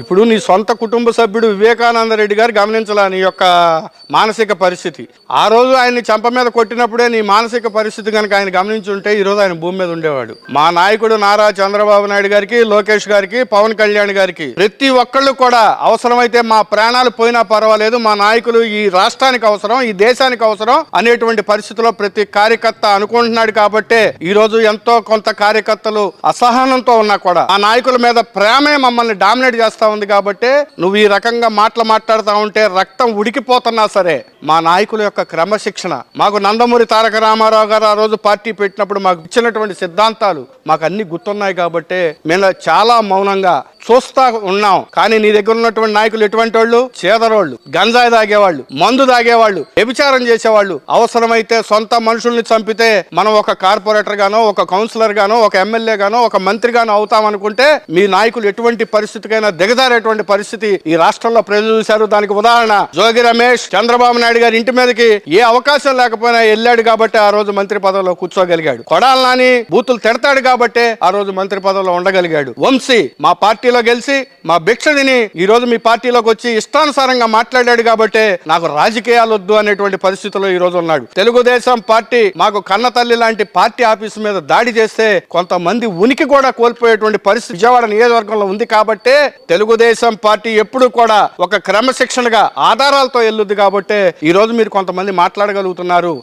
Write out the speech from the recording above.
ఇప్పుడు నీ సొంత కుటుంబ సభ్యుడు వివేకానంద రెడ్డి గారు గమనించాల నీ యొక్క మానసిక పరిస్థితి. ఆ రోజు ఆయన్ని చంప మీద కొట్టినప్పుడే నీ మానసిక పరిస్థితి కనుక ఆయన గమనించి ఉంటే ఈ రోజు ఆయన భూమి మీద ఉండేవాడు. మా నాయకుడు నారా చంద్రబాబు నాయుడు గారికి లోకేష్ గారికి పవన్ కళ్యాణ్ గారికి ప్రతి ఒక్కళ్ళు కూడా అవసరమైతే మా ప్రాణాలు పోయినా పర్వాలేదు మా నాయకులు ఈ రాష్ట్రానికి అవసరం ఈ దేశానికి అవసరం అనేటువంటి పరిస్థితిలో ప్రతి కార్యకర్త అనుకుంటున్నాడు కాబట్టే ఈ రోజు ఎంతో కొంత కార్యకర్తలు అసహనంతో ఉన్నా కూడా ఆ నాయకుల మీద ప్రేమే మమ్మల్ని డామినేట్ చేస్తా ఉంది కాబట్టి నువ్వు ఈ రకంగా మాటలు మాట్లాడుతూ ఉంటే రక్తం ఉడికిపోతున్నా సరే మా నాయకుల యొక్క క్రమశిక్షణ మాకు నందమూరి తారక రామారావు గారు ఆ రోజు పార్టీ పెట్టినప్పుడు మాకు ఇచ్చినటువంటి సిద్ధాంతాలు మాకు అన్ని గుర్తున్నాయి కాబట్టి మేము చాలా మౌనంగా చూస్తా ఉన్నాం. కానీ నీ దగ్గర ఉన్నటువంటి నాయకులు ఎటువంటి వాళ్ళు చేదరోళ్ళు. గంజాయి తాగేవాళ్ళు. మందు తాగేవాళ్ళు. వ్యభిచారం చేసేవాళ్ళు. అవసరమైతే సొంత మనుషుల్ని చంపితే మనం ఒక కార్పొరేటర్ గానో ఒక కౌన్సిలర్ గానో ఒక ఎమ్మెల్యే గానో ఒక మంత్రి గానో అవుతాం అనుకుంటే మీ నాయకులు ఎటువంటి పరిస్థితికైనా దిగజారేటువంటి పరిస్థితి ఈ రాష్ట్రంలో ప్రజలు చూశారు. దానికి ఉదాహరణ జోగి రమేష్. చంద్రబాబు నాయుడు గారి ఇంటి మీదకి ఏ అవకాశం లేకపోయినా వెళ్ళాడు కాబట్టి ఆ రోజు మంత్రి పదవిలో కూర్చోగలిగాడు. కొడాలని బూతులు తిడతాడు కాబట్టి ఆ రోజు మంత్రి పదవిలో ఉండగలిగాడు. వంశీ మా పార్టీలో గెలిచి మా భిక్షదిని ఈ రోజు మీ పార్టీలోకి వచ్చి ఇష్టానుసారంగా మాట్లాడాడు కాబట్టి నాకు రాజకీయాలు వద్దు అనేటువంటి పరిస్థితిలో ఈ రోజు ఉన్నాడు. తెలుగుదేశం పార్టీ మాకు కన్న తల్లి లాంటి పార్టీ ఆఫీస్ మీద దాడి చేస్తే కొంతమంది ఉనికి కూడా కోల్పోయేటువంటి పరిస్థితి విజయవాడ నియోజకవర్గంలో ఉంది కాబట్టి తెలుగుదేశం పార్టీ ఎప్పుడు కూడా ఒక క్రమశిక్షణగా ఆధారాలతో ఎల్లుద్ది కాబట్టి ఈ రోజు మీరు కొంతమంది మాట్లాడగలుగుతున్నారు.